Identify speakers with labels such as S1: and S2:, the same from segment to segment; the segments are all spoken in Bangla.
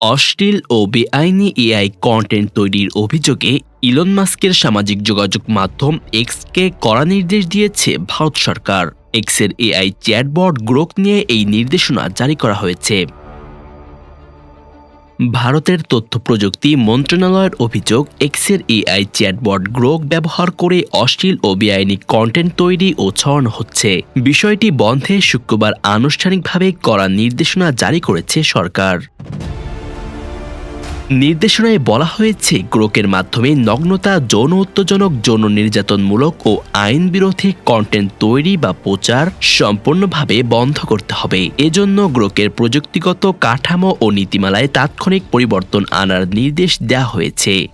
S1: অশ্লীল ও বেআইনি এআই কন্টেন্ট তৈরির অভিযোগে ইলন মাস্কের সামাজিক যোগাযোগ মাধ্যম এক্সকে কড়া নির্দেশ দিয়েছে ভারত সরকার। এক্সের এআই চ্যাটবট গ্রোক নিয়ে এই নির্দেশনা জারি করা হয়েছে। ভারতের তথ্য প্রযুক্তি মন্ত্রণালয়ের অভিযোগ এক্সের এআই চ্যাটবট গ্রোক ব্যবহার করে অশ্লীল ও বেআইনি কন্টেন্ট তৈরি ও ছড়ানো হচ্ছে। বিষয়টি বন্ধে শুক্রবার আনুষ্ঠানিকভাবে কড়া নির্দেশনা জারি করেছে সরকার। নির্দেশনায় বলা হয়েছে গ্রোকের মাধ্যমে নগ্নতা, যৌন উত্তেজনক, যৌন নির্যাতনমূলক ও আইন বিরোধী কন্টেন্ট তৈরি বা প্রচার সম্পূর্ণভাবে বন্ধ করতে হবে। এজন্য গ্রোকের প্রযুক্তিগত কাঠামো ও নীতিমালায় তাৎক্ষণিক পরিবর্তন আনার নির্দেশ দেওয়া হয়েছে।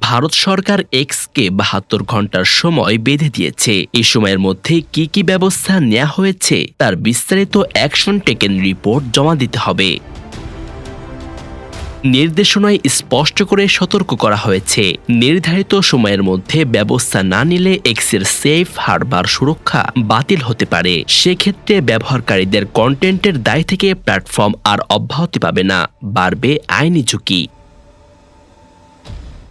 S1: ভারত সরকার এক্সকে বাহাত্তর ঘণ্টার সময় বেঁধে দিয়েছে। এই সময়ের মধ্যে কি কি ব্যবস্থা নেওয়া হয়েছে, তার বিস্তারিত অ্যাকশন টেকেন রিপোর্ট জমা দিতে হবে। নির্দেশনায় স্পষ্ট করে সতর্ক করা হয়েছে। নির্ধারিত সময়ের মধ্যে ব্যবস্থা না নিলে এক্সের সেফ হারবার সুরক্ষা বাতিল হতে পারে। সেক্ষেত্রে ব্যবহারকারীদের কন্টেন্টের দায় থেকে প্ল্যাটফর্ম আর অব্যাহতি পাবে না। বাড়বে আইনি ঝুঁকি।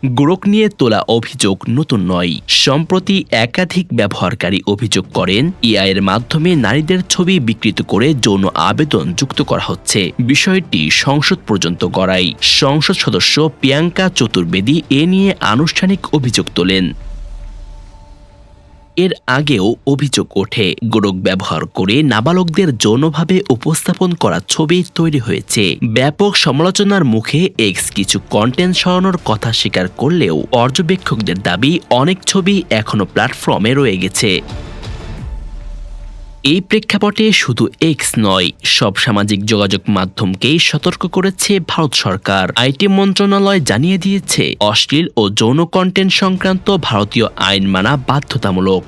S1: গ্রোক নিয়ে তোলা অভিযোগ নতুন নয়। সম্প্রতি একাধিক ব্যবহারকারী অভিযোগ করেন এআইয়ের মাধ্যমে নারীদের ছবি বিকৃত করে যৌন আবেদন যুক্ত করা হচ্ছে। বিষয়টি সংসদ পর্যন্ত গড়াই। সংসদ সদস্য প্রিয়াঙ্কা চতুর্বেদী এ নিয়ে আনুষ্ঠানিক অভিযোগ তোলেন। এর আগেও অভিযোগ ওঠে। গোরক ব্যবহার করে নাবালকদের যৌনভাবে উপস্থাপন করা ছবি তৈরি হয়েছে। ব্যাপক সমালোচনার মুখে এক্স কিছু কন্টেন্ট সরানোর কথা স্বীকার করলেও পর্যবেক্ষকদের দাবি, অনেক ছবি এখনও প্ল্যাটফর্মে রয়ে গেছে। এই প্রেক্ষাপটে শুধু এক্স নয়, সব সামাজিক যোগাযোগ মাধ্যমকেই সতর্ক করেছে ভারত সরকার। আইটি মন্ত্রণালয় জানিয়ে দিয়েছে, অশ্লীল ও যৌন কন্টেন্ট সংক্রান্ত ভারতীয় আইন মানা বাধ্যতামূলক।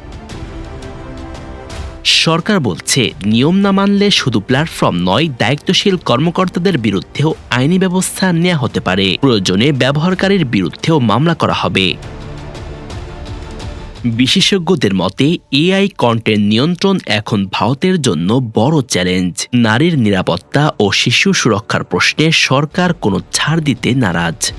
S1: সরকার বলছে, নিয়ম না মানলে শুধু প্ল্যাটফর্ম নয়, দায়িত্বশীল কর্মকর্তাদের বিরুদ্ধেও আইনি ব্যবস্থা নেওয়া হতে পারে। প্রয়োজনে ব্যবহারকারীর বিরুদ্ধেও মামলা করা হবে। বিশেষজ্ঞদের মতে, এআই কন্টেন্ট নিয়ন্ত্রণ এখন ভারতের জন্য বড় চ্যালেঞ্জ। নারীর নিরাপত্তা ও শিশু সুরক্ষার প্রশ্নে সরকার কোনো ছাড় দিতে নারাজ।